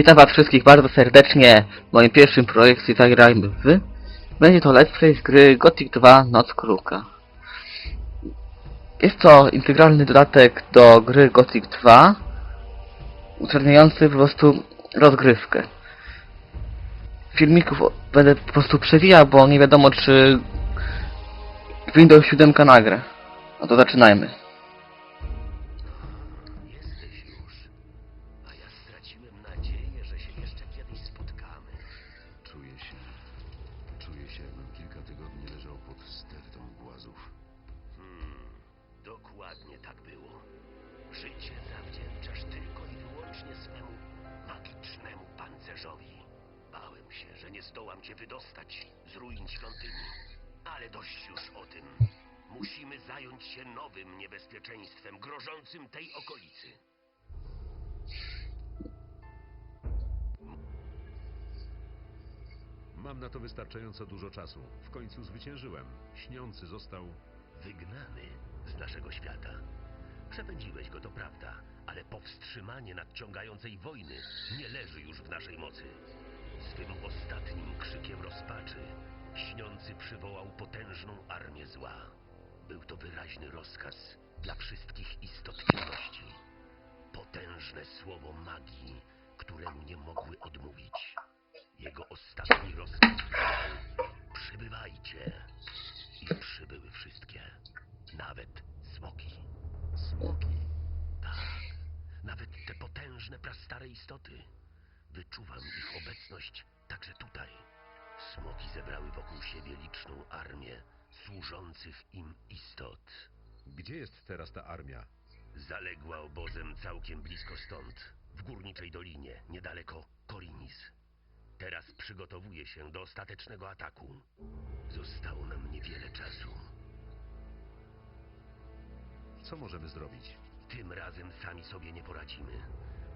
Witam was wszystkich bardzo serdecznie w moim pierwszym projekcie Zagrajmy w. Będzie to Let's Play z gry Gothic 2 Noc Kruka. Jest to integralny dodatek do gry Gothic 2 utrudniający po prostu rozgrywkę. Filmików będę po prostu przewijał, bo nie wiadomo czy Windows 7 nagra. No to zaczynajmy. Życie zawdzięczasz tylko i wyłącznie swemu magicznemu pancerzowi. Bałem się, że nie zdołam cię wydostać z ruin świątyni. Ale dość już o tym. Musimy zająć się nowym niebezpieczeństwem grożącym tej okolicy. Mam na to wystarczająco dużo czasu. W końcu zwyciężyłem. Śniący został. Wygnany z naszego świata. Przepędziłeś go, to prawda, ale powstrzymanie nadciągającej wojny nie leży już w naszej mocy. Swym ostatnim krzykiem rozpaczy śniący przywołał potężną armię zła. Był to wyraźny rozkaz dla wszystkich istot ciemności. Potężne słowo magii, któremu nie mogły odmówić. Jego ostatni rozkaz przybywajcie. I przybyły wszystkie. Nawet armię służących im istot. Gdzie jest teraz ta armia? Zaległa obozem całkiem blisko stąd, w górniczej dolinie, niedaleko Korinis. Teraz przygotowuje się do ostatecznego ataku. Zostało nam niewiele czasu. Co możemy zrobić? Tym razem sami sobie nie poradzimy.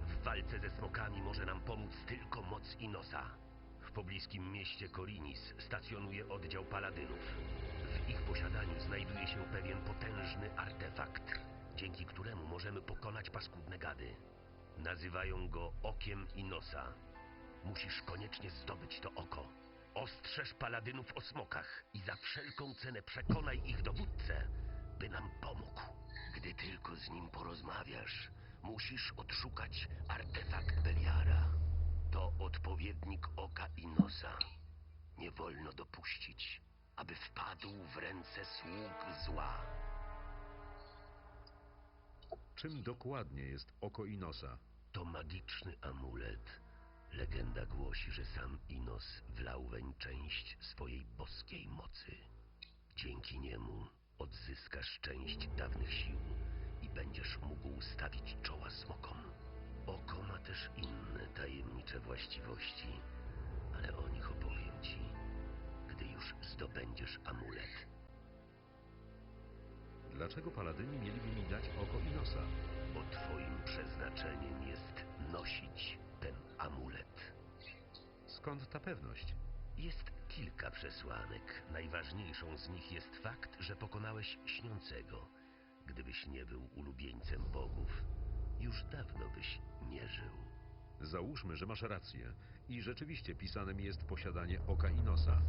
W walce ze smokami może nam pomóc tylko moc Inosa. Pobliskim mieście Korinis stacjonuje oddział paladynów. W ich posiadaniu znajduje się pewien potężny artefakt, dzięki któremu możemy pokonać paskudne gady. Nazywają go Okiem Inosa. Musisz koniecznie zdobyć to oko. Ostrzeż paladynów o smokach i za wszelką cenę przekonaj ich dowódcę, by nam pomógł. Gdy tylko z nim porozmawiasz, musisz odszukać artefakt Beliara. To odpowiednik oka i nosa. Nie wolno dopuścić, aby wpadł w ręce sług zła. Czym dokładnie jest oko Inosa? To magiczny amulet. Legenda głosi, że sam Inos wlał weń część swojej boskiej mocy. Dzięki niemu odzyskasz część dawnych sił i będziesz mógł stawić czoła smokom. Oko ma też inne tajemnicze właściwości, ale o nich opowiem ci, gdy już zdobędziesz amulet. Dlaczego paladyni mieliby mi dać oko Inosa? Bo twoim przeznaczeniem jest nosić ten amulet. Skąd ta pewność? Jest kilka przesłanek. Najważniejszą z nich jest fakt, że pokonałeś śniącego. Gdybyś nie był ulubieńcem bogów, już dawno byś nie żył. Załóżmy, że masz rację i rzeczywiście pisane mi jest posiadanie oka Inosa.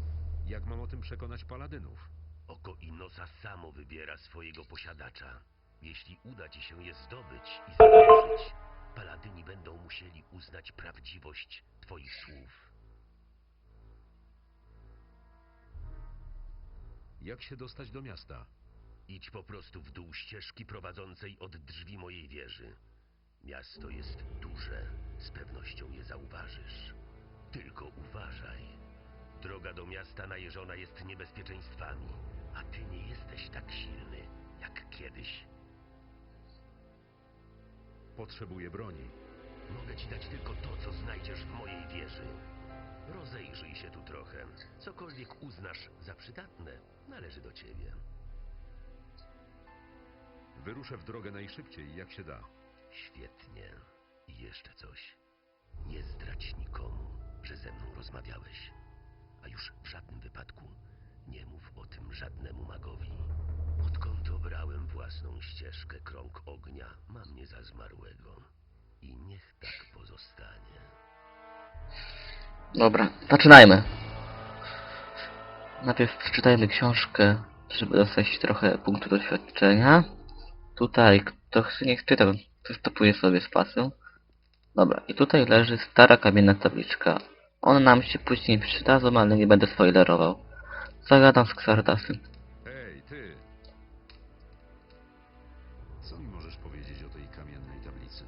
Jak mam o tym przekonać paladynów? Oko Inosa samo wybiera swojego posiadacza. Jeśli uda ci się je zdobyć i zawierzyć, paladyni będą musieli uznać prawdziwość twoich słów. Jak się dostać do miasta? Idź po prostu w dół ścieżki prowadzącej od drzwi mojej wieży. Miasto jest duże, z pewnością je zauważysz. Tylko uważaj. Droga do miasta najeżona jest niebezpieczeństwami, a ty nie jesteś tak silny jak kiedyś. Potrzebuję broni. Mogę ci dać tylko to, co znajdziesz w mojej wieży. Rozejrzyj się tu trochę. Cokolwiek uznasz za przydatne, należy do ciebie. Wyruszę w drogę najszybciej, jak się da. Świetnie. I jeszcze coś. Nie zdradź nikomu, że ze mną rozmawiałeś. A już w żadnym wypadku nie mów o tym żadnemu magowi. Odkąd obrałem własną ścieżkę krąg ognia, mam mnie za zmarłego. I niech tak pozostanie. Dobra, zaczynajmy. Najpierw przeczytajmy książkę, żeby dostać trochę punktu doświadczenia. Tutaj ktoś nie czytał, przystopuje sobie z pasem. Dobra, i tutaj leży stara kamienna tabliczka. One nam się później przydadzą, ale nie będę spoilerował. Zagadam z Xardasem. Ej, ty! Co mi możesz powiedzieć o tej kamiennej tablicy?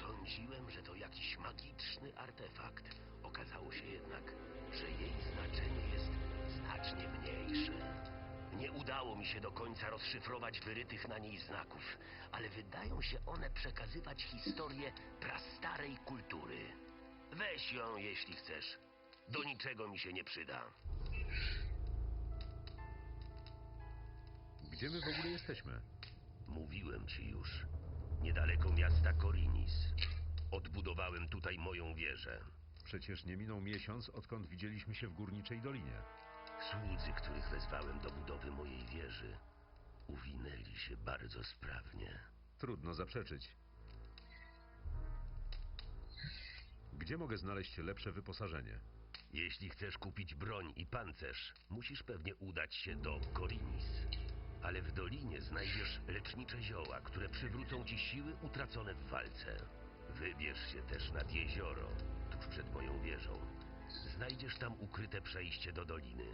Sądziłem, że to jakiś magiczny artefakt. Okazało się jednak, że jej znaczenie jest znacznie mniejsze. Nie udało mi się do końca rozszyfrować wyrytych na niej znaków, ale wydają się one przekazywać historię prastarej kultury. Weź ją, jeśli chcesz. Do niczego mi się nie przyda. Gdzie my w ogóle jesteśmy? Mówiłem ci już. Niedaleko miasta Korinis. Odbudowałem tutaj moją wieżę. Przecież nie minął miesiąc, odkąd widzieliśmy się w Górniczej Dolinie. Słudzy, których wezwałem do budowy mojej wieży, uwinęli się bardzo sprawnie. Trudno zaprzeczyć. Gdzie mogę znaleźć lepsze wyposażenie? Jeśli chcesz kupić broń i pancerz, musisz pewnie udać się do Korinis. Ale w dolinie znajdziesz lecznicze zioła, które przywrócą ci siły utracone w walce. Wybierz się też nad jezioro, tuż przed moją wieżą. Znajdziesz tam ukryte przejście do doliny.